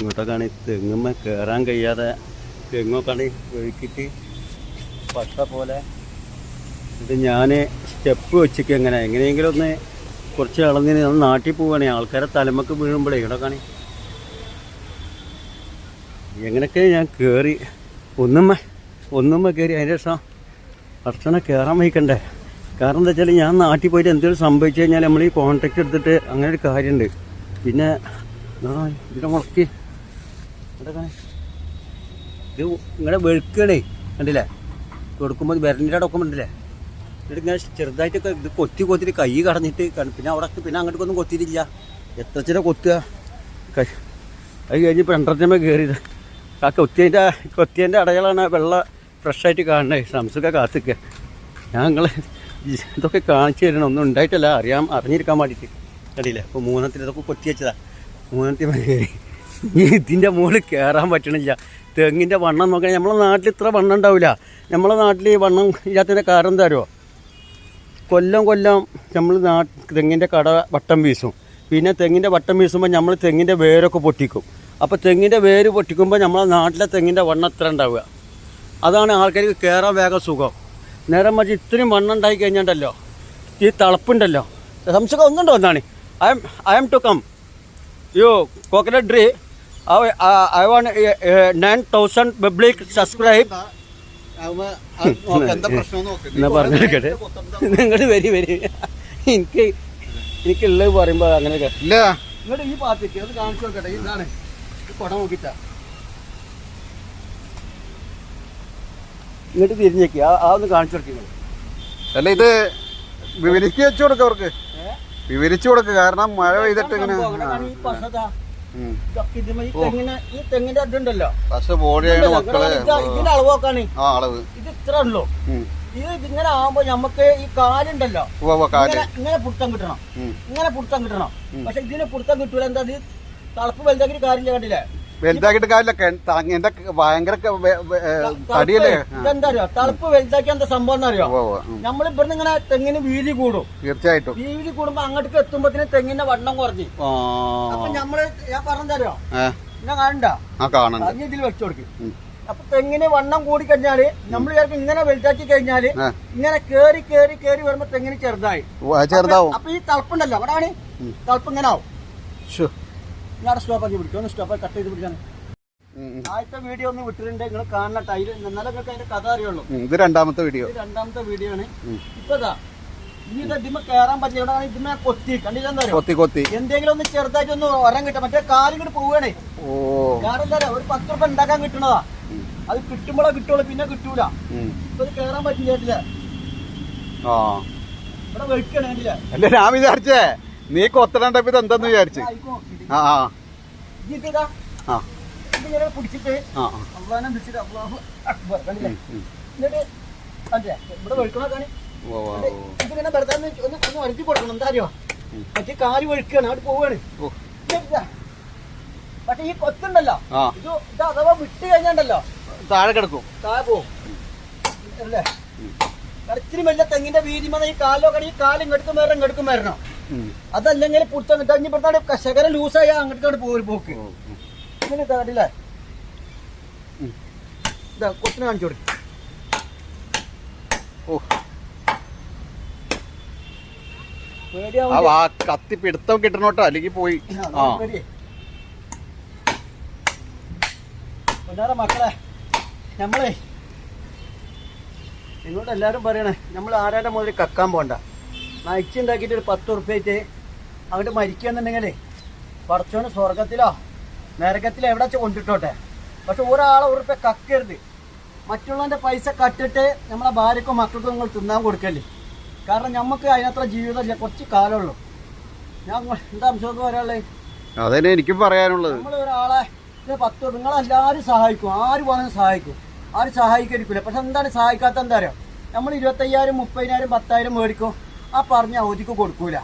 ഇങ്ങോട്ടൊക്കെയാണ് തെങ്ങുമ്മ കയറാൻ കഴിയാതെ തെങ്ങൊക്കെയാണ് ഒഴുക്കിട്ട് പട്ട പോലെ. ഇത് ഞാൻ സ്റ്റെപ്പ് വെച്ചിട്ട് എങ്ങനെ എങ്ങനെയെങ്കിലും ഒന്ന് കുറച്ച് ഇളന്നിന് ഒന്ന് നാട്ടിൽ പോവുകയാണെ ആൾക്കാരെ തലമുക്ക് വീഴുമ്പോഴേ ഇവിടെക്കാണ്. എങ്ങനെയൊക്കെ ഞാൻ കയറി ഒന്നുമ്മ ഒന്നുമ്മ കയറി അതിന്റെ ശേഷം ഭക്ഷണം കയറാൻ വഹിക്കണ്ടേ കാരണം എന്താ വെച്ചാൽ ഞാൻ നാട്ടിൽ പോയിട്ട് എന്തെങ്കിലും സംഭവിച്ചു കഴിഞ്ഞാൽ നമ്മൾ ഈ കോൺടാക്ട് എടുത്തിട്ട് അങ്ങനെ ഒരു കാര്യമുണ്ട് പിന്നെ ഇതിനെ മുളക്കി. ഇത് ഇങ്ങനെ വെളുക്കണേ കണ്ടില്ലേ? കൊടുക്കുമ്പോൾ വിരലിന്റെ അടക്കം ഉണ്ടല്ലേ എന്നിട്ട് ഇങ്ങനെ ചെറുതായിട്ടൊക്കെ ഇത് കൊത്തി കൊത്തിട്ട് കൈ കടഞ്ഞിട്ട് പിന്നെ അവിടെ പിന്നെ അങ്ങോട്ടൊന്നും കൊത്തിയിട്ടില്ല. എത്ര ചില കൊത്തുക? കൈ അത് കഴിഞ്ഞ് ഇപ്പം രണ്ടരത്തമ്മ കയറിയത് ആ കൊത്തിയതിന്റെ കൊത്തിയതിന്റെ അടയാളാണ് വെള്ള ഫ്രഷായിട്ട് കാണണേ സംസുഖ കാത്തിക്കുക നിങ്ങൾ ഇതൊക്കെ കാണിച്ചു തരണം? ഒന്നും ഉണ്ടായിട്ടല്ല. അറിയാൻ അറിഞ്ഞിരിക്കാൻ വേണ്ടിയിട്ട് കണ്ടില്ലേ? അപ്പോൾ മൂന്നത്തിൽ ഇതൊക്കെ കൊത്തി വെച്ചതാണ് മൂന്നത്തിൽ കയറി ഇതിന്റെ മുകളിൽ കയറാൻ പറ്റണില്ല. തെങ്ങിന്റെ വണ്ണം നോക്കാൻ നമ്മളെ നാട്ടിൽ ഇത്ര വണ്ണം ഉണ്ടാവില്ല നമ്മളെ നാട്ടിൽ ഈ വണ്ണം ഇല്ലാത്തതിന്റെ കാരണം തരുമോ കൊല്ലം കൊല്ലം നമ്മൾ തെങ്ങിന്റെ കട വട്ടം വീശും. പിന്നെ തെങ്ങിന്റെ വട്ടം വീശുമ്പോൾ നമ്മൾ തെങ്ങിന്റെ വേരൊക്കെ പൊട്ടിക്കും. അപ്പോൾ തെങ്ങിന്റെ വേര് പൊട്ടിക്കുമ്പോൾ നമ്മളെ നാട്ടിലെ തെങ്ങിന്റെ വണ്ണം എത്ര ഉണ്ടാവുക? അതാണ് ആൾക്കാർക്ക് കയറാൻ വേഗം സുഖം. നേരം മറിച്ച് ഇത്രയും വണ്ണം ഉണ്ടായി കഴിഞ്ഞിട്ടുണ്ടല്ലോ ഈ തളപ്പുണ്ടല്ലോ. സംശയം ഒന്നുണ്ടോ എന്നാണ് I am I am to come yo coconut tree I want nine thousand public subscribe എന്താ പ്രശ്നം subscribe. എന്നാ പറഞ്ഞെടുക്കട്ടെ നിങ്ങൾ വരി വരി. എനിക്ക് എനിക്കുള്ളത് പറയുമ്പോ അങ്ങനെ ഇല്ല. ഇങ്ങോട്ട് ഈ പാർട്ടിക്ക് അത് കാണിച്ചു നോക്കട്ടെ. ഇതാണ്. ഈ കുട നോക്കിട്ടാ. ഇങ്ങോട്ട് തിരിഞ്ഞേക്ക്. ആ ഒന്ന് കാണിച്ചു കൊടുക്കുക അല്ല ഇത് വിവരിച്ച് വെച്ചു കൊടുക്ക അവർക്ക്. വിവരിച്ചു കൊടുക്ക. കാരണം മഴ പെയ്തിട്ട് ഇങ്ങനെ. ഇതൊക്കെ ഇതിന്മേൽ ഈ തെങ്ങിന് ഈ തെങ്ങിന്റെ അതുണ്ടല്ലോ പക്ഷെ ബോഡിയാണ് മക്കൾ ഇതിന്റെ അളവോക്കാണ് ആ അളവ്. ഇത് ഇത്ര ഉള്ളൂ. ഉം. ഇത് ഇങ്ങനെ ആകുമ്പോ നമുക്ക് ഈ കാലുണ്ടല്ലോ. ഇങ്ങനെ പുടുത്തം കിട്ടണം. ഇങ്ങനെ പുടുത്തം കിട്ടണം. പക്ഷെ ഇതിന് പുടുത്തം കിട്ടൂല. എന്താ ഇത് തളപ്പ് വലുതാക്കി കാര്യം കണ്ടില്ലേ? വലുതാക്കിട്ട് കാര്യമില്ല. തങ്ങിന്റെ ഭയങ്കര തടിയല്ലേ. ഇതെന്താ അറിയോ തളപ്പ് വലുതാക്കി എന്താ സംഭവം എന്ന് അറിയോ ഉവ്വ് ഉവ്വ്. ഉം. നമ്മൾ ഇവിടുന്ന് ഇങ്ങനെ തെങ്ങിന് വീതി കൂടും. തീർച്ചയായിട്ടും. വീതി കൂടുമ്പോ അങ്ങോട്ട് എത്തുമ്പോഴത്തേന് തെങ്ങിന്റെ വണ്ണം കുറഞ്ഞു. അപ്പൊ നമ്മൾ ഞാൻ പറഞ്ഞതറിയോ ഞാൻ കാണണ്ട. കാണണ്ട്. ഇതിൽ വെച്ചു കൊടുക്കും. അപ്പൊ തെങ്ങിന് വണ്ണം കൂടി കഴിഞ്ഞാൽ നമ്മൾ ചിലപ്പോ ഇങ്ങനെ വലുതാക്കി കഴിഞ്ഞാൽ ഇങ്ങനെ കേറി കേറി കേറി വരുമ്പോ തെങ്ങിന് ചെറുതായി. ചെറുതാവും. അപ്പൊ ഈ തളപ്പുണ്ടല്ലോ അവിടെ ഉം. തളപ്പ് ഇങ്ങനെ ആവും. ഞാൻ സ്റ്റോപ്പ് ആക്കി പിടിക്കും. ഒന്ന് സ്റ്റോപ്പ് കട്ട് ചെയ്ത് പിടിക്കാൻ. ആദ്യത്തെ വീഡിയോ ഒന്ന് വിട്ടിട്ടുണ്ട്. നിങ്ങൾ കാണുന്ന ടൈൽ എന്നാലും നിങ്ങൾക്ക് അതിന്റെ കഥ അറിയുള്ളൂ. ഇത് രണ്ടാമത്തെ വീഡിയോ രണ്ടാമത്തെ വീഡിയോ ആണ്. ഇപ്പൊ ഇനി കയറാൻ പറ്റില്ല. ഇവിടെ കൊത്തി. കൊത്തി കൊത്തി. എന്തെങ്കിലും ഒന്ന് ചെറുതായിട്ട് ഒന്ന് ഒരം കിട്ടും മറ്റേ കാലും കൂടി പോവുകയാണേ. കാരണം എന്താ ഒരു പത്ത് റുപ്യ ഉണ്ടാക്കാൻ കിട്ടണതാ. അത് കിട്ടുമ്പോഴേ കിട്ടുള്ളൂ പിന്നെ കിട്ടൂല. ഇപ്പൊ ഇത് കയറാൻ പറ്റില്ല ഇവിടെ വെക്കണേ അല്ല ഞാൻ വിചാരിച്ചേ നീ കൊത്തണണ്ടപ്പോ ഇത് എന്താന്ന് വിചാരിച്ച് ആ ആ. ഇതാ ആ. ഇത് ഇങ്ങനെ പിടിച്ചിട്ട് അള്ളാനെ വിളിച്ചിട്ട് അള്ളാഹു അക്ബർ കണ്ടില്ലേ? എന്നിട്ട് അതെ ഇവിടെ. ഇതിങ്ങനെ വെറുതെ ഒന്ന് കൊടുക്കണം. എന്താ അറിയോ? മറ്റേ കാൽ വഴുക്കാണ് അവിടെ പോവാണ്. പക്ഷെ ഈ കൊത്തുണ്ടല്ലോ? ഇത് ഇത് അഥവാ വിട്ട് കഴിഞ്ഞാണ്ടല്ലോ? താഴെ കിടക്കും. താഴെ പോവും. അല്ലേ? ഇച്ചിരി വലിയ തെങ്ങിന്റെ വീതി മതി. ഈ കാലോ കടി ഈ കാൽ ഇങ്ങോട്ടും വരണം വരണം. അതല്ലെങ്കിൽ പുറത്ത് കിട്ടാൻ ഇവിടുത്തെ ശകരം ലൂസായി അങ്ങോട്ട് പോയി പോക്ക്. ഇങ്ങനെ ഇതാ കണ്ടില്ലേ ഇതാ കൊത്തിന് കാണിച്ചു കൊടുക്കും. ഓ. ആ കത്തി പിടുത്തം കിട്ടണോട്ടോ അല്ലെങ്കിൽ പോയി. ആ മക്കളെ നമ്മളെ നിങ്ങളോട് എല്ലാരും പറയണേ നമ്മൾ ആരാന്റെ മുതൽ കക്കാൻ പോണ്ട. നയിച്ചുണ്ടാക്കിയിട്ട് ഒരു പത്ത് ഉറുപ്പ്യായിട്ട് അങ്ങോട്ട് മരിക്കുകയെന്നുണ്ടെങ്കിലേ പറച്ചോന് സ്വർഗത്തിലോ നരകത്തിലോ എവിടെ വെച്ച് കൊണ്ടിട്ടോട്ടെ? പക്ഷെ ഒരാളെ ഉറുപ്പ്യ കക്കരുത്. മറ്റുള്ളവന്റെ പൈസ കട്ടിട്ട് നമ്മളെ ഭാര്യക്കും മക്കൾക്കും നിങ്ങൾ തിന്നാൻ കൊടുക്കല്ലേ? കാരണം നമുക്ക് അതിനത്ര ജീവിതമില്ല കുറച്ച് കാലമുള്ളൂ. ഞാൻ എന്താ അംശമൊക്കെ പറയാനുള്ളത് അതന്നെ എനിക്ക് പറയാനുള്ളത്. നമ്മൾ ഒരാളെ പത്ത് നിങ്ങളെല്ലാവരും സഹായിക്കും. ആര് വേണമെങ്കിലും സഹായിക്കും. ആരും സഹായിക്കരിക്കില്ല പക്ഷെ എന്താണ് സഹായിക്കാത്ത എന്താ അറിയോ? നമ്മൾ ഇരുപത്തയ്യായിരം മുപ്പതിനായിരം പത്തായിരം മേടിക്കും. ആ പറഞ്ഞ അവധിക്ക് കൊടുക്കൂല.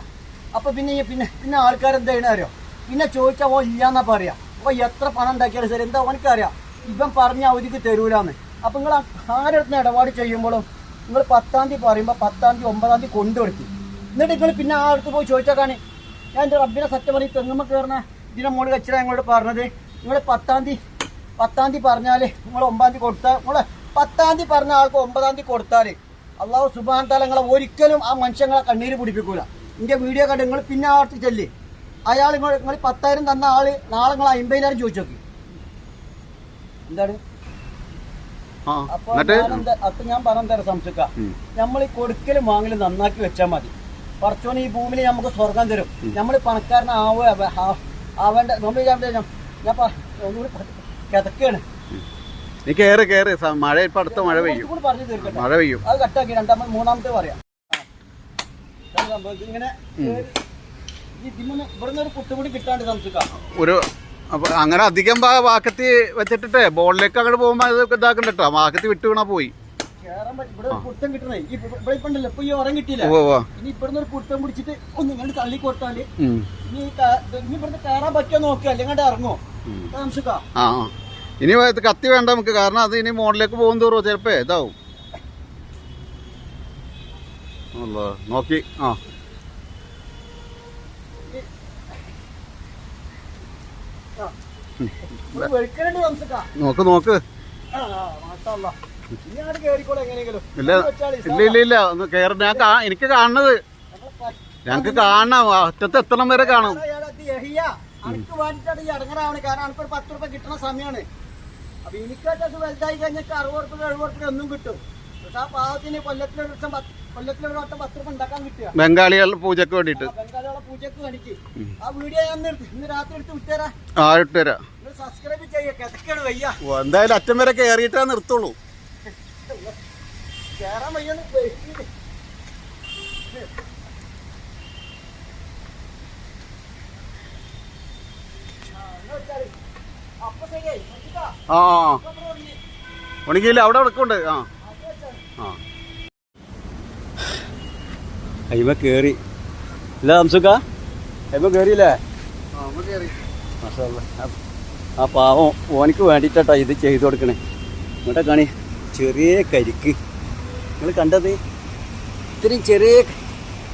അപ്പൊ പിന്നെ പിന്നെ പിന്നെ ആൾക്കാരെന്താ ചെയ്യണ അറിയോ? പിന്നെ ചോദിച്ചാൽ ഓ ഇല്ലാന്നാ പറയാ. അപ്പൊ എത്ര പണം ഉണ്ടാക്കിയാലും ശരി എന്താ ഓനിക്കറിയാം. ഇവൻ പറഞ്ഞ അവധിക്ക് തരൂലാന്ന്. അപ്പൊ നിങ്ങൾ ആരുടെ ഇടപാട് ചെയ്യുമ്പോഴും നിങ്ങൾ പത്താം തീയതി പറയുമ്പോൾ പത്താം തീയതി ഒമ്പതാം തീയതി കൊണ്ടുവരുത്തി എന്നിട്ട് നിങ്ങൾ പിന്നെ ആ അടുത്ത് പോയി ചോദിച്ചാൽ ഞാൻ എന്റെ റബ്ബിനെ സത്യം പറഞ്ഞ് തെങ്ങുമ്മ കയറുന്ന ഇതിനെ മോൾ കച്ചിട ഞങ്ങളോട് പറഞ്ഞത്. നിങ്ങൾ പത്താം തീയതി പത്താം തീയതി പറഞ്ഞാൽ നിങ്ങൾ ഒമ്പതാം തീയതി കൊടുത്താൽ നിങ്ങൾ പത്താം തീയതി പറഞ്ഞ ആൾക്ക് ഒമ്പതാം തീയതി കൊടുത്താൽ അള്ളാഹു സുബാൻ താലങ്ങളെ ഒരിക്കലും ആ മനുഷ്യങ്ങളെ കണ്ണീര് പിടിപ്പിക്കൂല. എന്റെ വീഡിയോ കണ്ട് നിങ്ങൾ പിന്നെ ആവർത്തി ചെല്ലി. അയാൾ നിങ്ങൾ പത്തായിരം തന്ന ആൾ നാളെ നിങ്ങൾ അമ്പതിനായിരം ചോദിച്ചു നോക്കി എന്താണ് അപ്പൊ ഞാൻ പറഞ്ഞ തരാം സംശയിക്ക. നമ്മൾ ഈ കൊടുക്കലും വാങ്ങലും നന്നാക്കി വെച്ചാൽ മതി. പറച്ചോന് ഈ ഭൂമിയിൽ നമുക്ക് സ്വർഗം തരും. നമ്മൾ പണക്കാരനാവോ ആവേണ്ട നമ്മൾ ഞാൻ ഞാൻ ഒന്നുകൂടി കിതക്കാണ്. നീ കേറ് കേറ്. സ- മഴ ഇപ്പൊ അടുത്ത മഴ പെയ്യും. മഴ പെയ്യും. അത് കട്ടാക്കി രണ്ടാമത് മൂന്നാമത്തെ പറയാം. ഇവിടുന്ന് ഒരു കുത്തുകൂടി കിട്ടാണ്ട് സംശയിക്കാം. ഒരു അപ്പൊ അങ്ങനെ അധികം വാക്കത്തി വെച്ചിട്ടിട്ടേ. ബോളിലേക്ക് അങ്ങോട്ട് പോകുമ്പോ അത് ഇതാക്കണ്ട കേട്ടോ വാക്കത്തി വിട്ടു വീണാ പോയി. ഇങ്ങനെ ഇറങ്ങോ. ഇനി ഇത് കത്തി വേണ്ട നമുക്ക്. കാരണം അത് ഇനി മോണിലേക്ക് പോകും തോറും ചിലപ്പോ ഇതാവും. നോക്കി. ആ. നോക്ക് നോക്ക്. ഇല്ല ഇല്ല ഇല്ല ഇല്ല. ഒന്ന് കേറി. ഞാൻ എനിക്ക് പ- ഞങ്ങക്ക് കാണണം. അറ്റത്ത് എത്തണം വരെ കാണും? അനക്ക് വേണ്ടിയിട്ടാണ് ഈ ഇടങ്ങറാവണേ. കാരണം അനക്ക് ഒരു പത്ത് രൂപ കിട്ടണ സമയമാണ് അപ്പൊ എനിക്കായിട്ട് അത് വലുതായി കഴിഞ്ഞാൽ അറുപത് റുപ്യ എഴുപത് റുപ്യ ഒന്നും കിട്ടും. പക്ഷെ ആ പാവത്തിന് കൊല്ലത്തിലെ ദിവസം പത്ത്- കൊല്ലത്തിലൊരു വട്ടം പത്ത് റുപ്യ ഉണ്ടാക്കാൻ കിട്ടുക. ബംഗാളികൾ പൂജക്ക് വേണ്ടിയിട്ട്. ആ ബംഗാളികളെ പൂജക്ക് കാണിക്ക് ആ വീഡിയോ ഞാൻ ഇന്ന് എടുത്ത് ഇന്ന് രാത്രി എടുത്ത് വിട്ടുതരാം. ആ ഇട്ടുതരാം. നിങ്ങൾ സബ്സ്ക്രൈബ് അതൊക്കെയാണ് വയ്യ. ഓ, എന്തായാലും അറ്റം വരെ കയറിയിട്ടേ നിർത്തുള്ളൂ. കേറാൻ വയ്യെന്ന് പേടിയുണ്ട്. ആ, എന്നാ വെച്ചാൽ. അപ്പൊ ശരിയായി. ആ. ഉണങ്ങിയില്ല? അവിടെ ഉടക്കുണ്ട് ആ. ആ. അയ്മ കേറി. ഇല്ല ഹംസുക്ക അയ്മ. ആ- ആ പാവം ഓനിക്ക് വേണ്ടിയിട്ടാ ഇത് ചെയ്തു കൊടുക്കണേ. ഇവിടെ കാണി. ചെറിയ കരിക്ക്. നിങ്ങൾ കണ്ടത്? ഇത്രയും ചെറിയ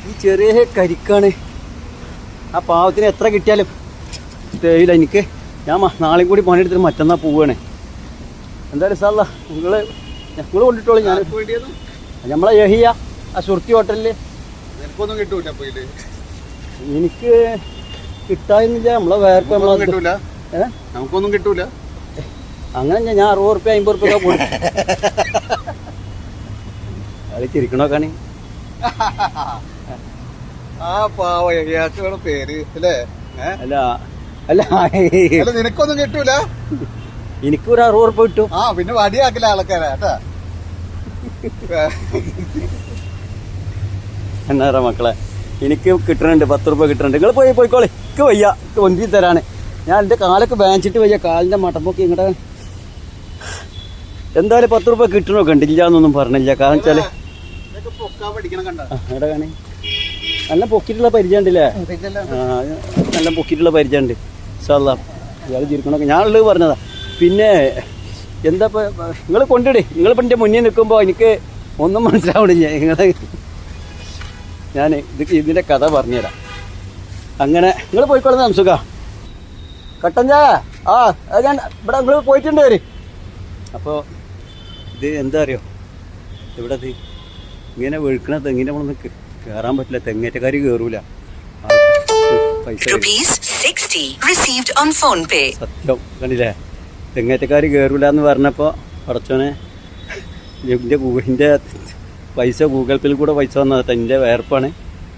ഈ ചെറിയ കരിക്കാണ്. ആ പാവത്തിന് എത്ര കിട്ടിയാലും തേയില്ല എനിക്ക്. ഞാൻ നാളെയും കൂടി പണിയെടുത്തിട്ട് മറ്റന്നാ പോവുകയാണ് എന്തായാലും സാറല്ല നിങ്ങൾ നിങ്ങൾ കൊണ്ടിട്ടോളൂ ഞാൻ. നമ്മളെ യഹിയ ആ സുർത്തി ഹോട്ടലിൽ നിനക്കൊന്നും കിട്ടൂല എനിക്ക് കിട്ടാനില്ല നമ്മളെ വേർപ്പ് നമ്മളെ കിട്ടൂല? നമുക്കൊന്നും കിട്ടൂല? അങ്ങനെ ഞാൻ- അറുപത് റുപ്യ അമ്പത് റുപ്യ കൊടുക്കും അത് ചിരിക്കണോക്കാണ്. ആ പാവ പേര് അല്ലേ? അല്ല അല്ല അല്ല നിനക്കൊന്നും കിട്ടൂല? എനിക്ക് ഒരു അറുപത് ഉറപ്പ് കിട്ടും. ആ പിന്നെ വടിയാക്കില്ല ആൾക്കാരെ കേട്ടാ. എന്നാ മക്കളെ എനിക്ക് കിട്ടണുണ്ട് പത്ത് റുപ്യ കിട്ടണുണ്ട്. നിങ്ങൾ പോയി പോയിക്കോളെ. എനിക്ക് വയ്യ എനിക്ക് ഒന്തി തരാണ് ഞാൻ എന്റെ കാലൊക്കെ ബാഞ്ചിട്ട് വയ്യ കാലിന്റെ മട്ടപ്പൊക്കെ ഇങ്ങടെ. എന്തായാലും പത്ത് റുപ്യ കിട്ടണമൊക്കെ ഉണ്ട് ഇല്ല എന്നൊന്നും പറഞ്ഞില്ല. കാരണം വെച്ചാൽ എവിടെ നല്ല പൊക്കിയിട്ടുള്ള പരിചയം ഉണ്ടല്ലേ ആ, നല്ല പൊക്കിയിട്ടുള്ള പരിചയമുണ്ട്. സാല്ല ഇയാൾ ഞാൻ ഞാനുള്ളത് പറഞ്ഞതാ. പിന്നെ എന്താ നിങ്ങൾ കൊണ്ടിടേ നിങ്ങളിപ്പോൾ എന്റെ മുന്നിൽ നിൽക്കുമ്പോൾ എനിക്ക് ഒന്നും മനസ്സിലാവണില്ല. നിങ്ങൾ ഞാൻ ഇത് ഇതിന്റെ കഥ പറഞ്ഞുതരാം. അങ്ങനെ നിങ്ങൾ പോയിക്കൊള്ളുന്ന അംസുഖ. കട്ടൻ ചായ? ആ ഞാൻ ഇവിടെ നിങ്ങൾ പോയിട്ടുണ്ട് വരെ. അപ്പോൾ ഇത് എന്താ അറിയോ? ഇവിടെ ഇങ്ങനെ വെഴുക്കണ തെങ്ങിന്റെ നമ്മൾ കയറാൻ പറ്റില്ല. തെങ്ങേറ്റക്കാർ കയറൂല പൈസ 60 received on phone pay. സത്യം കണ്ടില്ലേ? തെങ്ങേറ്റക്കാർ കയറൂല എന്ന് പറഞ്ഞപ്പോൾ പടച്ചോനെ എന്റെ ഗൂഗിളിന്റെ പൈസ ഗൂഗിൾ പേയിൽ കൂടെ പൈസ വന്നത് എന്റെ വേർപ്പാണ്.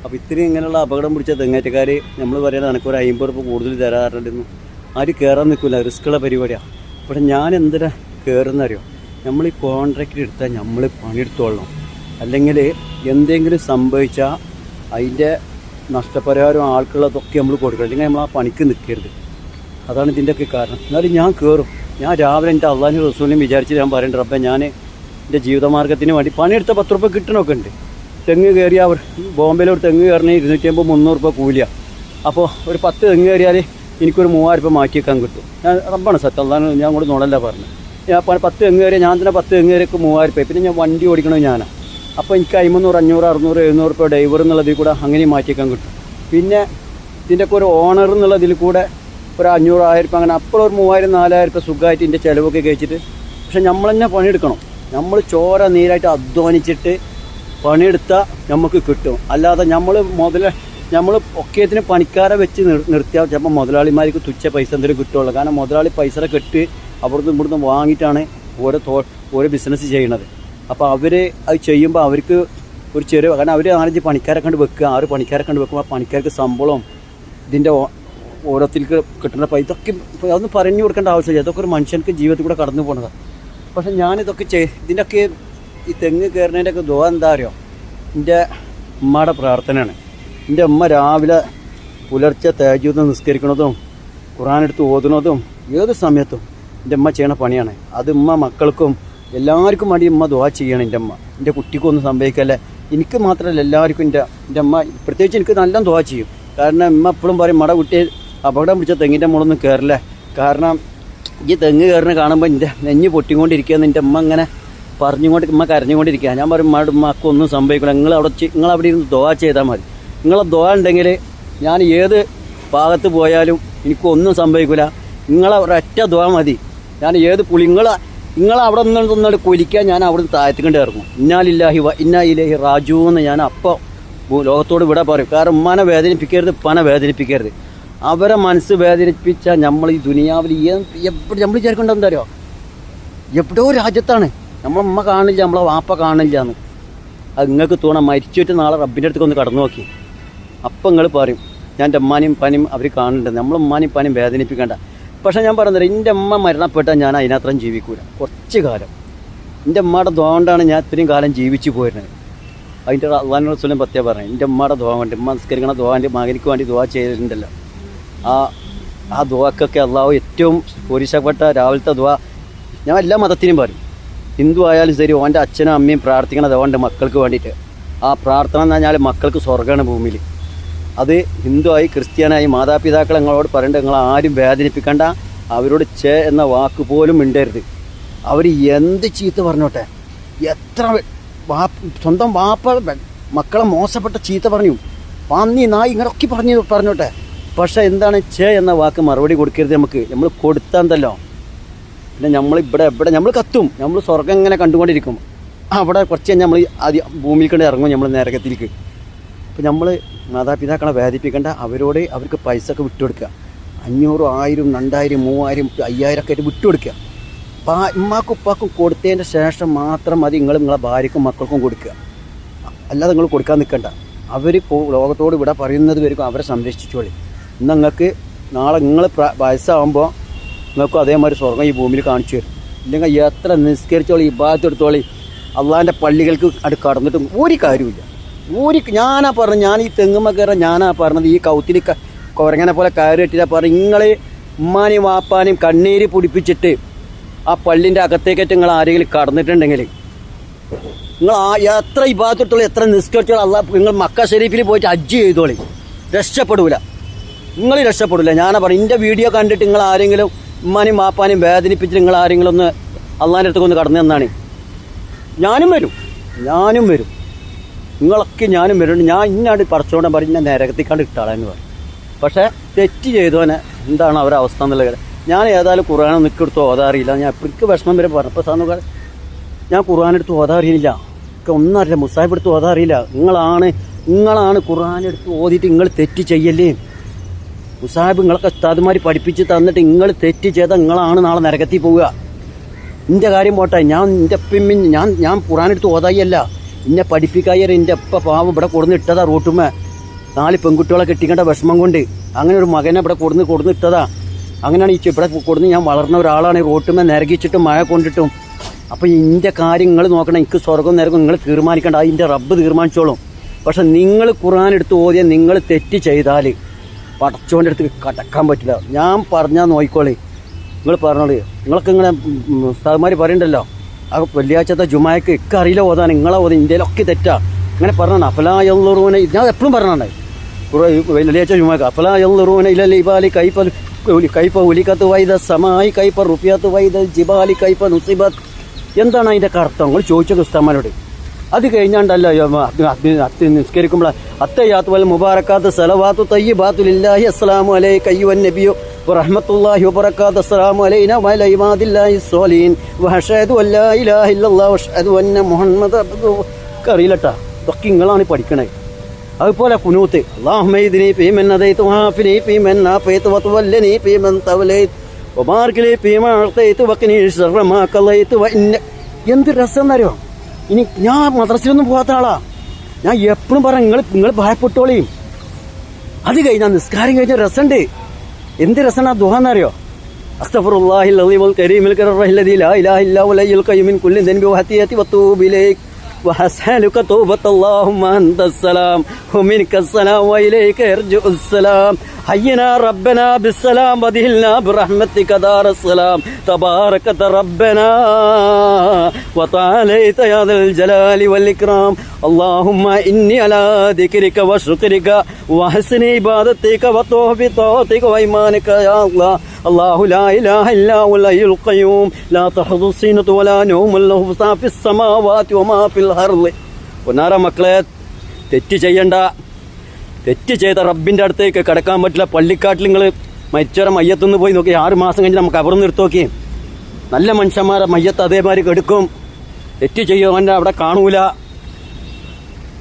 അപ്പോൾ ഇത്രയും ഇങ്ങനെയുള്ള അപകടം പിടിച്ച തെങ്ങേറ്റക്കാർ നമ്മൾ പറയുന്നത് എനിക്ക് ഒരു അമ്പത് റുപ്യ കൂടുതൽ തരാറുണ്ടെന്നു ആരും കയറാൻ നിൽക്കില്ല റിസ്ക്കുള്ള പരിപാടിയാണ് ഇവിടെ ഞാൻ എന്തിനാ കയറുന്നറിയോ നമ്മൾ ഈ കോൺട്രാക്റ്റ് എടുത്താൽ നമ്മൾ പണിയെടുത്തോളണം. അല്ലെങ്കിൽ എന്തെങ്കിലും സംഭവിച്ചാൽ അതിന്റെ നഷ്ടപരിഹാരം ആൾക്കുള്ളതൊക്കെ നമ്മൾ കൊടുക്കണം. അല്ലെങ്കിൽ നമ്മൾ ആ പണിക്ക് നിൽക്കരുത് അതാണ് ഇതിന്റെയൊക്കെ കാരണം. എന്നാലും ഞാൻ കയറും ഞാൻ രാവിലെ എന്റെ അള്ളാഹിന്റെ റസൂലിനും വിചാരിച്ച് ഞാൻ പറയേണ്ടത് അപ്പം ഞാൻ എന്റെ ജീവിതമാർഗത്തിന് വേണ്ടി പണിയെടുത്ത പത്ത് റുപ്യ കിട്ടണമൊക്കെ ഉണ്ട് തെങ്ങ് കയറി അവർ ബോംബെയിൽ ഒരു തെങ്ങ് കയറണേ ഇരുന്നൂറ്റി അമ്പത് മുന്നൂറ് രൂപ കൂലിയ. അപ്പോൾ ഒരു പത്ത് തെങ്ങ് കയറിയാൽ എനിക്കൊരു മൂവായിരം രൂപ മാറ്റി വെക്കാൻ കിട്ടും. ഞാൻ റബ്ബാണ് സത്യം അള്ളാഹ് ഞാൻ കൂടെ നുണല്ല പറഞ്ഞത്. ഞാൻ പത്ത് തെങ്ങ് കയറിയ ഞാൻ തന്നെ പത്ത് തെങ്ങ് കയറിയൊക്കെ മൂവായിരം രൂപ പിന്നെ ഞാൻ വണ്ടി ഓടിക്കണത് ഞാനാണ് അപ്പോൾ എനിക്ക് അമ്പന്നൂറ് അഞ്ഞൂറ് അറുന്നൂറ് എഴുന്നൂറ് രൂപ ഡ്രൈവർ എന്നുള്ളതിൽ കൂടെ അങ്ങനെ മാറ്റി വെക്കാൻ കിട്ടും. പിന്നെ ഇതിന്റെയൊക്കെ ഒരു ഓണർ എന്നുള്ളതിൽ കൂടെ ഒരു അഞ്ഞൂറ് ആയിരം രൂപ അങ്ങനെ അപ്പോൾ ഒരു മൂവായിരം നാലായിരം രൂപ സുഖമായിട്ട് ഇതിന്റെ ചിലവൊക്കെ കഴിച്ചിട്ട് പക്ഷെ നമ്മൾ തന്നെ പണിയെടുക്കണം. നമ്മൾ ചോര നീരായിട്ട് അധ്വാനിച്ചിട്ട് പണിയെടുത്താൽ നമുക്ക് കിട്ടും. അല്ലാതെ നമ്മൾ മുതൽ നമ്മൾ ഒക്കേത്തിന് പണിക്കാരെ വെച്ച് നിർ- നിർത്തിയാൽ ചിലപ്പോൾ മുതലാളിമാർക്ക് തുച്ഛ പൈസ എന്തെങ്കിലും കിട്ടുള്ളൂ കാരണം മുതലാളി പൈസ കെട്ടി അവിടുന്ന് ഇവിടുന്ന് വാങ്ങിയിട്ടാണ് ഓരോ തോ ഓരോ ബിസിനസ് ചെയ്യണത് അപ്പോൾ അവർ അത് ചെയ്യുമ്പോൾ അവർക്ക് ഒരു ചെറിയ കാരണം അവർ നാലഞ്ച് പണിക്കാരെ കണ്ട് വെക്കുക. ആറ് പണിക്കാരെ കണ്ട് വെക്കുമ്പോൾ ആ പണിക്കാർക്ക് ശമ്പളം ഇതിന്റെ ഓരോത്തിലേക്ക് കിട്ടുന്ന പൈസ ഇതൊക്കെ അതൊന്നും പറഞ്ഞു കൊടുക്കേണ്ട ആവശ്യമില്ല. ഇതൊക്കെ ഒരു മനുഷ്യർക്ക് ജീവിതത്തിൽ കൂടെ കടന്നു പോകുന്നതാണ് പക്ഷെ ഞാനിതൊക്കെ ചെയ് ഇതിന്റെയൊക്കെ ഈ തെങ്ങ് കയറുന്നതിന്റെയൊക്കെ ദോ എന്താ അറിയോ? എന്റെ ഉമ്മയുടെ പ്രാർത്ഥനയാണ്. എന്റെ ഉമ്മ രാവിലെ പുലർച്ചെ തേജൂന്ന് നിസ്കരിക്കണതും ഖുറാൻ എടുത്ത് ഓതുന്നതും ഏത് സമയത്തും എന്റെ ഉമ്മ ചെയ്യണ പണിയാണ്. അത് ഉമ്മ മക്കൾക്കും എല്ലാവർക്കും വേണ്ടി ഉമ്മ ദുവാ ചെയ്യണം എന്റെ അമ്മ എന്റെ കുട്ടിക്കൊന്നും സംഭവിക്കല്ലേ? എനിക്ക് മാത്രമല്ല എല്ലാവർക്കും എന്റെ എന്റെ അമ്മ പ്രത്യേകിച്ച് എനിക്ക് നല്ല ദുവാ ചെയ്യും. കാരണം ഉമ്മ എപ്പോഴും പറയും മട കുട്ടി അപകടം പിടിച്ച തെങ്ങിന്റെ മുളൊന്നും കയറില്ല കാരണം ഈ തെങ്ങ് കയറിനെ കാണുമ്പോൾ എന്റെ നെഞ്ഞ് പൊട്ടിക്കൊണ്ടിരിക്കുകയെന്ന് എന്റെ അമ്മ ഇങ്ങനെ പറഞ്ഞുകൊണ്ട് ഉമ്മ കരഞ്ഞുകൊണ്ടിരിക്കുക ഞാൻ പറയും ഉമ്മയുടെ ഉമ്മക്ക് ഒന്നും സംഭവിക്കില്ല നിങ്ങൾ അവിടെ നിങ്ങൾ അവിടെ ഇരുന്ന് ദുവാ ചെയ്താൽ മതി. നിങ്ങളെ ദുവാ ഉണ്ടെങ്കിൽ ഞാൻ ഏത് ഭാഗത്ത് പോയാലും എനിക്കൊന്നും സംഭവിക്കില്ല നിങ്ങളെ ഒരൊറ്റ ദുവാ മതി. ഞാൻ ഏത് പുളി നിങ്ങൾ അവിടെ നിന്ന് തന്നിട്ട് കൊലിക്കാൻ ഞാൻ അവിടെ നിന്ന് താഴ്ത്തിക്കൊണ്ട് ഇറങ്ങും. ഇന്നാലില്ലാഹി വ ഇന്നായിലേഹി റാജു എന്ന് ഞാൻ അപ്പോൾ ലോകത്തോട് വിടാൻ പറയും. കാരണം ഉമ്മാനെ വേദനിപ്പിക്കരുത് പന വേദനിപ്പിക്കരുത്. അവരെ മനസ്സ് വേദനിപ്പിച്ച നമ്മൾ ഈ ദുനിയാവിൽ എവിടെ നമ്മൾ വിചാരിക്കേണ്ട എന്താ അറിയോ? എവിടെയോ രാജ്യത്താണ്. നമ്മളമ്മ കാണില്ല നമ്മളെ വാപ്പ കാണില്ല എന്ന്. അത് നിങ്ങൾക്ക് തോന്നാം മരിച്ചിട്ട് നാളെ റബ്ബിന്റെ അടുത്തേക്ക് ഒന്ന് കടന്നു നോക്കി. അപ്പം നിങ്ങൾ പറയും ഞാൻ എന്റെ ഉമ്മാനെയും പനിയും അവർ കാണുന്നുണ്ട്. നമ്മളെ പനിയും വേദനിപ്പിക്കേണ്ട. പക്ഷേ ഞാൻ പറഞ്ഞത് എന്റെ അമ്മ മരണപ്പെട്ടാൽ ഞാൻ അതിനത്രയും ജീവിക്കൂല. കുറച്ച് കാലം. എന്റെ അമ്മയുടെ ദോണ്ടാണ് ഞാൻ ഇത്രയും കാലം ജീവിച്ചു പോയിരുന്നത്. അതിന്റെ അള്ളാഹിനോട് റസൂലും പ്രത്യേകം പറഞ്ഞു എന്റെ അമ്മയുടെ ദോഹ കൊണ്ട് ഉമ്മ നിസ്കരിക്കണ ദോഹന്റെ മകനിക്ക് വേണ്ടി ദോഹ ചെയ്തിട്ടുണ്ടല്ലോ. ആ ആ ദുവാക്കൊക്കെ അള്ളാഹു ഏറ്റവും പുരുഷപ്പെട്ട രാവിലത്തെ ദുവ. ഞാൻ എല്ലാ മതത്തിനും പറയും ഹിന്ദു ആയാലും ശരി ഓന്റെ അച്ഛനും അമ്മയും പ്രാർത്ഥിക്കണത് ഓന്റെ മക്കൾക്ക് വേണ്ടിയിട്ട്. ആ പ്രാർത്ഥന എന്ന് പറഞ്ഞാൽ മക്കൾക്ക് സ്വർഗമാണ് ഭൂമിയിൽ. അത് ഹിന്ദുവായി ക്രിസ്ത്യാനായി മാതാപിതാക്കൾ നിങ്ങളോട് പറയേണ്ടത് നിങ്ങൾ ആരും വേദനിപ്പിക്കണ്ട അവരോട് ചേ എന്ന വാക്ക് പോലും മിണ്ടരുത്. അവർ എന്ത് ചീത്ത പറഞ്ഞോട്ടെ? എത്ര സ്വന്തം വാപ്പ മക്കളെ മോശപ്പെട്ട ചീത്ത പറഞ്ഞു. പന്നി നായി ഇങ്ങനൊക്കെ പറഞ്ഞു പറഞ്ഞോട്ടെ. പക്ഷേ എന്താണ് ചേ എന്ന വാക്ക് മറുപടി കൊടുക്കരുത് നമുക്ക്. നമ്മൾ കൊടുത്താന്തല്ലോ പിന്നെ നമ്മൾ ഇവിടെ എവിടെ നമ്മൾ കത്തും. നമ്മൾ സ്വർഗം ഇങ്ങനെ കണ്ടുകൊണ്ടിരിക്കും. അവിടെ കുറച്ച് കഴിഞ്ഞാൽ നമ്മൾ ആദ്യം ഭൂമിയിൽ കണ്ട് ഇറങ്ങും നമ്മൾ നരകത്തിലേക്ക്. അപ്പോൾ നമ്മൾ മാതാപിതാക്കളെ വേദിപ്പിക്കേണ്ട അവരോട് അവർക്ക് പൈസ ഒക്കെ വിട്ടുകൊടുക്കുക. അഞ്ഞൂറും ആയിരം രണ്ടായിരം മൂവായിരം അയ്യായിരം ഒക്കെ ആയിട്ട് വിട്ടുകൊടുക്കുക. അപ്പോൾ ആ ഉമ്മാക്കും ഉപ്പാക്കും കൊടുത്തതിന്റെ ശേഷം മാത്രം മതി നിങ്ങൾ നിങ്ങളെ ഭാര്യക്കും മക്കൾക്കും കൊടുക്കുക. അല്ലാതെ നിങ്ങൾ കൊടുക്കാൻ നിൽക്കണ്ട. അവർ ലോകത്തോട് ഇവിടെ പറയുന്നത് വരെയും അവരെ സംരക്ഷിച്ചോളി. ഇന്ന് നിങ്ങൾക്ക് നാളെ നിങ്ങൾ വയസ്സാകുമ്പോൾ നിങ്ങൾക്കും അതേമാതിരി സ്വർഗം ഈ ഭൂമിയിൽ കാണിച്ചു തരും. ഇല്ലെങ്കിൽ എത്ര നിസ്കരിച്ചോളി ഇബാദത്തെടുത്തോളി അള്ളാഹിന്റെ പള്ളികൾക്ക് അത് കടന്നിട്ടും ഒരു കാര്യമില്ല ഒരു ഞാനാ പറഞ്ഞത് ഞാൻ ഈ തെങ്ങുമ്മ കയറാൻ ഞാനാ പറഞ്ഞത് ഈ കൗത്തിരി ക- കുരങ്ങനെ പോലെ കയറി ഇട്ടില്ല പറഞ്ഞു നിങ്ങൾ ഉമ്മാനെയും വാപ്പാനെയും കണ്ണീര് പിടിപ്പിച്ചിട്ട് ആ പള്ളിന്റെ അകത്തേക്കേറ്റ് നിങ്ങൾ ആരെങ്കിലും കടന്നിട്ടുണ്ടെങ്കിൽ നിങ്ങൾ ആ എത്ര ഇബാദത്തോളം എത്ര നിസ്കരിച്ചോളൂ അല്ല നിങ്ങൾ മക്ക ഷെരീഫിൽ പോയിട്ട് ഹജ്ജ് ചെയ്തോളി. രക്ഷപ്പെടൂല. നിങ്ങൾ രക്ഷപ്പെടില്ല ഞാനാ പറഞ്ഞു എന്റെ വീഡിയോ കണ്ടിട്ട് നിങ്ങൾ ആരെങ്കിലും ഉമ്മാനെയും വാപ്പാനെയും വേദനിപ്പിച്ച് നിങ്ങൾ ആരെങ്കിലും ഒന്ന് അള്ളാന്റെ അടുത്തേക്ക് ഒന്ന് കടന്നു തന്നാണ്. ഞാനും വരും. ഞാനും വരും. നിങ്ങളൊക്കെ ഞാനും വരുന്നുണ്ട്. ഞാൻ ഇന്നാണ്ട് പറിച്ചോണ്ടാൻ പറയും ഞാൻ നരകത്തിക്കാണ്ട് ഇട്ടാളെന്ന് പറയും പക്ഷേ തെറ്റ് ചെയ്തവനെ എന്താണ് അവരുടെ അവസ്ഥ എന്നുള്ള കാര്യം. ഞാൻ ഏതായാലും ഖുർആാനം നിൽക്കെടുത്ത് ഓതാറിയില്ല. ഞാൻ എനിക്ക് വിഷമം വരെ പറഞ്ഞപ്പോൾ സാധനം ഞാൻ ഖുർആൻ എടുത്ത് ഓതാറിയില്ല. ഒക്കെ ഒന്നും അറിയില്ല. മുസാഹിബ് എടുത്ത് ഓതാറിയില്ല. നിങ്ങളാണ് നിങ്ങളാണ് ഖുർആൻ എടുത്ത് ഓതിയിട്ട് നിങ്ങൾ തെറ്റ് ചെയ്യല്ലേ? മുസാഹിബ് നിങ്ങളൊക്കെ ഉസ്താദുമാർ പഠിപ്പിച്ച് തന്നിട്ട് നിങ്ങൾ തെറ്റ് ചെയ്താൽ നിങ്ങളാണ് നാളെ നരകത്തിൽ പോവുക. എന്റെ കാര്യം പോട്ടെ. ഞാൻ എന്റെ പിമ്മിൻ ഞാൻ ഞാൻ ഖുർആൻ എടുത്ത് ഓതായിയല്ല എന്നെ പഠിപ്പിക്കായ എന്റെ അപ്പ പാവം ഇവിടെ കൊടുന്ന് ഇട്ടതാ റോട്ടുമ്മ. നാല് പെൺകുട്ടികളെ കെട്ടിക്കേണ്ട വിഷമം കൊണ്ട്. അങ്ങനെ ഒരു മകനെ ഇവിടെ കൊടുന്ന് കൊടുന്ന് ഇട്ടതാ. അങ്ങനെയാണ് ഈ ഇവിടെ കൊടുന്ന് ഞാൻ വളർന്ന ഒരാളാണ്. റോട്ടുമ്മേ നിരകിച്ചിട്ടും മഴ കൊണ്ടിട്ടും. അപ്പോൾ ഇതിന്റെ കാര്യങ്ങൾ നോക്കണം. എനിക്ക് സ്വർഗം നിരക്കും നിങ്ങൾ തീരുമാനിക്കേണ്ട. അതിന്റെ റബ്ബ് തീരുമാനിച്ചോളും. പക്ഷെ നിങ്ങൾ ഖുർആൻ എടുത്ത് ഓതിയ നിങ്ങൾ തെറ്റ് ചെയ്താൽ പടച്ചോന്റെ അടുത്ത് കടക്കാൻ പറ്റില്ല. ഞാൻ പറഞ്ഞാൽ നോക്കിക്കോളേ നിങ്ങൾ പറഞ്ഞോളി. നിങ്ങൾക്ക് ഇങ്ങനെ ഉസ്താദ്മാർ പറയണ്ടല്ലോ. ആ വെള്ളിയാഴ്ചത്തെ ജുമായക്ക് ഇക്ക അറിയില്ല ഓതാൻ. നിങ്ങളെ ഓതാൻ ഇന്ത്യയിലൊക്കെ തെറ്റാ. അങ്ങനെ പറഞ്ഞാണ് അഫലായുറൂനെ ഞാൻ എപ്പോഴും പറഞ്ഞാണ് വെള്ളിയാഴ്ച ജുമാക്ക്. അഫലായുറൂനെ ഇല്ലല്ലേ ഇബാലി കൈപ്പ കൈപ്പ ഉലിക്കത്ത് വൈദ സമായി കൈപ്പ റുഫിയത്ത് വൈദ ജിബാലി കൈപ്പ നുസിബത്ത് എന്താണ് അതിന്റെ അർത്ഥം നിങ്ങൾ ചോദിച്ചത് ഉസ്താന്മാരോട് അത് കഴിഞ്ഞാണ്ടല്ല നിസ്കരിക്കുമ്പോൾ അത്തയ്യാത്ത് വൽ മുബാറക്കാത്ത് സലവാത്തു തയ്യബാത്തുലില്ലാഹി അസ്സലാമു അലൈ കയ്യുവൻ നബിയോ. ورحمة الله وبركاته السلام علينا وعلى عباد الله الصالحين وأشهد أن لا إله إلا الله وأشهد أن محمد عبده അറിയില്ലട്ടാ ഇതൊക്കെ നിങ്ങളാണ് പഠിക്കണേ അതുപോലെ കുനൂത്ത് അള്ളാഹുമൈദിനി ഫീമൻ അദൈതു വഹാഫിനി ഫീമൻ ആഫൈതു വതവല്ലനി ഫീമൻ തവലൈത് വബാർക്ക് ലി ഫീമ അഅതൈതു വഖിനി ശർറ മാ ഖളൈതു വഇന്ന എന്ത് രസം എന്നറിയോ ഇനി ഞാൻ മദ്രസയിലൊന്നും പോകാത്ത ആളാ ഞാൻ എപ്പോഴും പറ നിങ്ങൾ നിങ്ങൾ ഭയപ്പെട്ടോളിയും അത് കഴിഞ്ഞാൽ നിസ്കാരം കഴിഞ്ഞ രസമുണ്ട് എന്ത് രസമാണ് ആ ദുഹ എന്നറിയോ കരീമിൽ കറഹല്ലദി ലാ ഇലാഹ ഇല്ലാ ഹുവൽ ഹയ്യുൽ ഖയ്യൂം മിൻ കുല്ലി ദൻബി വഹതിയതി വതൂബു ഇലൈക് وأسألك توبة. اللهم أنت السلام ومنك السلام وإليك يرجع السلام. حينا ربنا بالسلام ودهلنا برحمتك دار السلام. تباركت ربنا وتعاليت يا ذا الجلال والإكرام. اللهم إني على ذكرك وشكرك وحسن عبادتك وتوفيقك وإيمانك يا الله. الله لا إله إلا هو الحي القيوم لا تأخذه سنة ولا نوم له ما في السماوات وما في الأرض പൊന്നാറ മക്കളെ തെറ്റ് ചെയ്യണ്ട തെറ്റ് ചെയ്ത റബ്ബിൻ്റെ അടുത്തേക്ക് കിടക്കാൻ പറ്റില്ല പള്ളിക്കാട്ടിൽ നിങ്ങൾ മരിച്ചവരെ മയ്യത്തുനിന്ന് പോയി നോക്കി ആറ് മാസം കഴിഞ്ഞ് നമുക്ക് അവർ നിർത്തി നോക്കി നല്ല മനുഷ്യന്മാരെ മയ്യത്ത് അതേമാതിരി കെടുക്കും തെറ്റ് ചെയ്യുവാൻ അവിടെ കാണൂല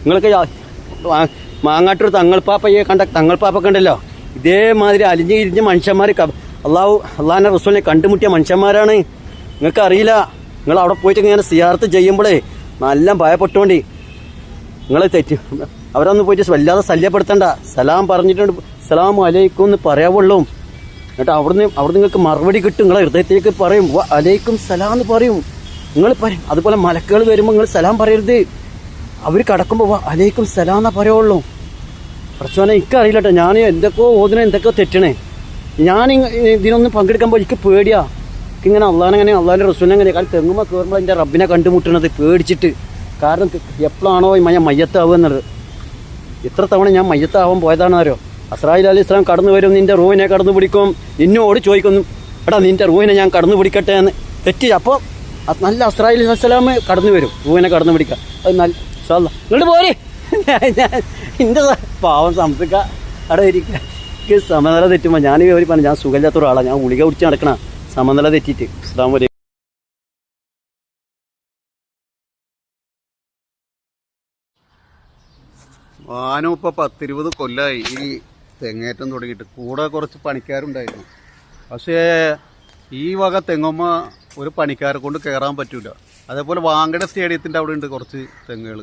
നിങ്ങൾക്ക് യാ- വാ- മാങ്ങാട്ടൂർ തങ്ങൾപ്പാപ്പയെ കണ്ട തങ്ങൾപ്പാപ്പ കണ്ടല്ലോ ഇതേമാതിരി അലിഞ്ഞ് ഇരിഞ്ഞ മനുഷ്യന്മാർ അള്ളാഹു അള്ളാഹിന്റെ റസൂലിനെ കണ്ടുമുട്ടിയ മനുഷ്യന്മാരാണ്. നിങ്ങൾക്ക് അറിയില്ല. നിങ്ങൾ അവിടെ പോയിട്ട് ഇങ്ങനെ സിയാർത്ത് ചെയ്യുമ്പോഴേ നല്ല ഭയപ്പെട്ടുകൊണ്ട്. നിങ്ങൾ തെറ്റി അവരൊന്ന് പോയിട്ട് വല്ലാതെ ശല്യപ്പെടുത്തണ്ട. സലാം പറഞ്ഞിട്ടുണ്ട്. സലാം അലൈക്കും എന്ന് പറയാവുള്ളൂ. എന്നിട്ട് അവിടുന്ന് അവിടെ നിങ്ങൾക്ക് മറുപടി കിട്ടും. നിങ്ങളെ ഹൃദയത്തിലേക്ക് പറയും "വ അലൈക്കും സലാം എന്ന് പറയും. നിങ്ങൾ പറയും അതുപോലെ മലക്കുകൾ വരുമ്പോൾ നിങ്ങൾ സലാം പറയരുത്. അവർ കടക്കുമ്പോൾ അലൈക്കും സലാം എന്നാ പറയുള്ളൂ. പ്രശ്നം എനിക്കറിയില്ല കേട്ടോ ഞാൻ എന്തൊക്കെയോ ഓതിനെ എന്തൊക്കെയോ തെറ്റണേ. ഞാൻ ഇതിനൊന്നും പങ്കെടുക്കുമ്പോൾ എനിക്ക് പേടിയാ. എനിക്കിങ്ങനെ അള്ളാഹനെ അള്ളാഹിന്റെ റസൂലിനെ അങ്ങനെ കാരണം തെങ്ങുമ്പോൾ കയറുമ്പോൾ എന്റെ റബ്ബിനെ കണ്ടുമുട്ടണത് പേടിച്ചിട്ട്. കാരണം എപ്പോഴാണോ മയ മയ്യത്താവുക എന്നുള്ളത്. ഇത്ര തവണ ഞാൻ മയ്യത്താവാൻ പോയതാണെന്ന് അറിയോ? അസ്രായിൽ അലി ഇസ്ലാം കടന്നു വരും നിന്റെ റൂവിനെ കടന്നു പിടിക്കും. നിന്നോട് ചോദിക്കുന്നു എടാ നിന്റെ റൂവിനെ ഞാൻ കടന്നു പിടിക്കട്ടെ എന്ന്. തെറ്റി. അപ്പോൾ നല്ല അസ്രായിൽ ഇസ്ലാം കടന്നു വരും റൂവിനെ കടന്നു പിടിക്കാം അത് നല്ല. ഇങ്ങോട്ട് പോരെ. ഞാൻ എന്റെ പാവം സംസിക്ക. അവിടെ ഇരിക്കുക എനിക്ക് സമനില തെറ്റുമ്പോൾ ഞാൻ ഒരു പറഞ്ഞു ഞാൻ സുഖമില്ലാത്ത ഒരാളാണ് ഞാൻ ഗുളിക കുടിച്ച് നടക്കണ. സമനില തെറ്റിയിട്ട്. ഇസ്ലാം വരെ ഇപ്പൊ പത്തിരുപത് കൊല്ലായി. ഈ തെങ്ങേറ്റം തുടങ്ങിയിട്ട്. കൂടെ കുറച്ച് പണിക്കാരുണ്ടായിരുന്നു. പക്ഷേ ഈ വക തെങ്ങുമ്മ ഒരു പണിക്കാരെ കൊണ്ട് കയറാൻ പറ്റൂല. അതേപോലെ വാങ്കട സ്റ്റേഡിയത്തിന്റെ അവിടെ ഉണ്ട് കുറച്ച് തെങ്ങുകൾ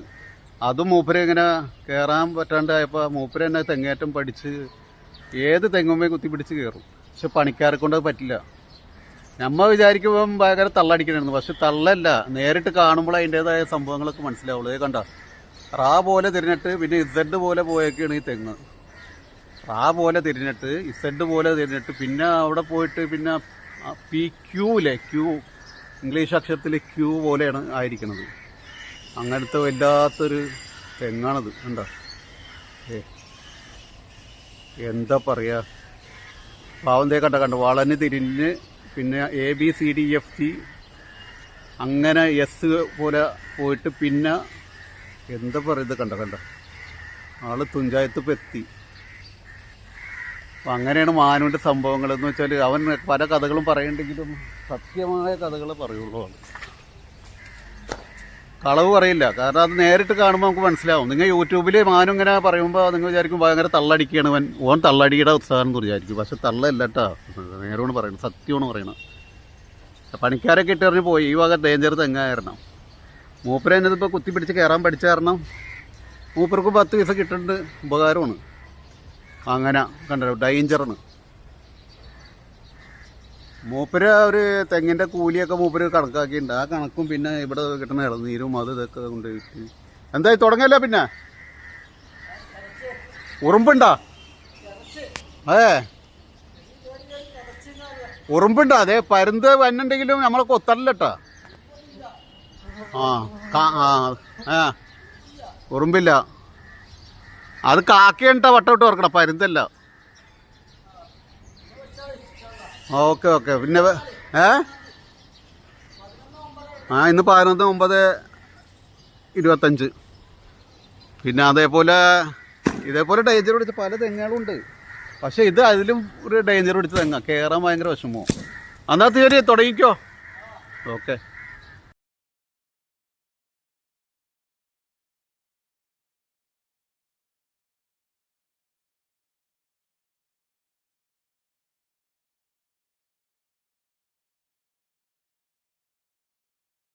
അതും മൂപ്പരെ ഇങ്ങനെ കയറാൻ പറ്റാണ്ടായപ്പോൾ മൂപ്പര് തന്നെ തെങ്ങേറ്റം പഠിച്ച് ഏത് തെങ്ങുമ്മേ കുത്തിപ്പിടിച്ച് കയറും പക്ഷെ പണിക്കാരെ കൊണ്ട് അത് പറ്റില്ല. നമ്മ വിചാരിക്കുമ്പം ഭയങ്കര തള്ളടിക്കണായിരുന്നു. പക്ഷെ തള്ളല്ല. നേരിട്ട് കാണുമ്പോൾ അതിന്റെതായ സംഭവങ്ങളൊക്കെ മനസ്സിലാവുള്ളൂ. കണ്ട? റാ പോലെ തിരിഞ്ഞിട്ട് പിന്നെ ഇസഡ് പോലെ പോയൊക്കെയാണ് ഈ തെങ്ങ്. റാ പോലെ തിരിഞ്ഞിട്ട് ഇസഡ് പോലെ തിരിഞ്ഞിട്ട് പിന്നെ അവിടെ പോയിട്ട് പിന്നെ പി ക്യൂലെ ക്യൂ. ഇംഗ്ലീഷ് അക്ഷരത്തിൽ ക്യൂ പോലെയാണ് ആയിരിക്കുന്നത് അങ്ങനത്തെ വല്ലാത്തൊരു തെങ്ങാണത്. കണ്ടോ? ഏ എന്താ പറയാ? പാവന്തേ കണ്ട കണ്ട വളഞ്ഞ് തിരിഞ്ഞ് പിന്നെ A B C D F C അങ്ങനെ എസ് പോലെ പോയിട്ട് പിന്നെ എന്താ പറയുന്നത് കണ്ട കണ്ട. ആൾ തുഞ്ചായത്ത് എത്തി. അപ്പം അങ്ങനെയാണ് മാനുവിന്റെ സംഭവങ്ങൾ എന്ന് വെച്ചാൽ അവൻ പല കഥകളും പറയണ്ടെങ്കിലും സത്യമായ കഥകൾ പറയുള്ളൂ കളവ് പറയില്ല. കാരണം അത് നേരിട്ട് കാണുമ്പോൾ നമുക്ക് മനസ്സിലാവും. നിങ്ങൾ യൂട്യൂബിൽ മാനും ഇങ്ങനെ പറയുമ്പോൾ നിങ്ങൾ വിചാരിക്കും ഭയങ്കര തള്ളടിക്കുകയാണ് അവൻ ഓൻ തള്ളടിയുടെ ഉത്സാഹം എന്ന് വിചാരിക്കും. പക്ഷെ തള്ളല്ല കേട്ടോ നേരോണ് പറയണം സത്യമാണ് പറയണം പണിക്കാരൊക്കെ ഇട്ടെറിഞ്ഞ് പോയി. ഈ വക ഡേഞ്ചർ തെങ്ങായിരുന്നു മൂപ്പര് എന്നതിപ്പോൾ ഇപ്പോൾ കുത്തിപ്പിടിച്ച് കയറാൻ പഠിച്ച കാരണം മൂപ്പർക്ക് പത്ത് പൈസ കിട്ടുന്നുണ്ട് ഉപകാരമാണ്. അങ്ങനെ കണ്ടോ ഡേഞ്ചറാണ് മൂപ്പര് ഒരു തെങ്ങിന്റെ കൂലിയൊക്കെ മൂപ്പര് കണക്കാക്കിയിട്ടുണ്ട്. ആ കണക്കും പിന്നെ ഇവിടെ കിട്ടുന്ന ഇളനീരും അത് ഇതൊക്കെ കൊണ്ട് എന്തായി? തുടങ്ങല്ല പിന്നെ. ഉറുമ്പുണ്ടോ? അതെ. ഉറുമ്പുണ്ടോ? അതെ. പരുന്ത് വന്നുണ്ടെങ്കിലും നമ്മളെ കൊത്തല്ലട്ടാ ആ ആ ഉറുമ്പില്ല. അത് കാക്കയുണ്ട വട്ടോട്ട് ഓർക്കണം പരുന്തല്ല. Okay okay. പിന്നെ ഏ? ആ ഇന്ന് പതിനൊന്ന് ഒമ്പത് ഇരുപത്തഞ്ച്. പിന്നെ അതേപോലെ ഇതേപോലെ ഡേഞ്ചർ പിടിച്ച പല തെങ്ങുകളും ഉണ്ട് പക്ഷെ ഇത് അതിലും ഒരു ഡേഞ്ചർ പിടിച്ച തെങ്ങാണ് കയറാൻ ഭയങ്കര വിഷമോ? അന്നാ തീയതി തുടങ്ങിക്കോ. ഓക്കെ.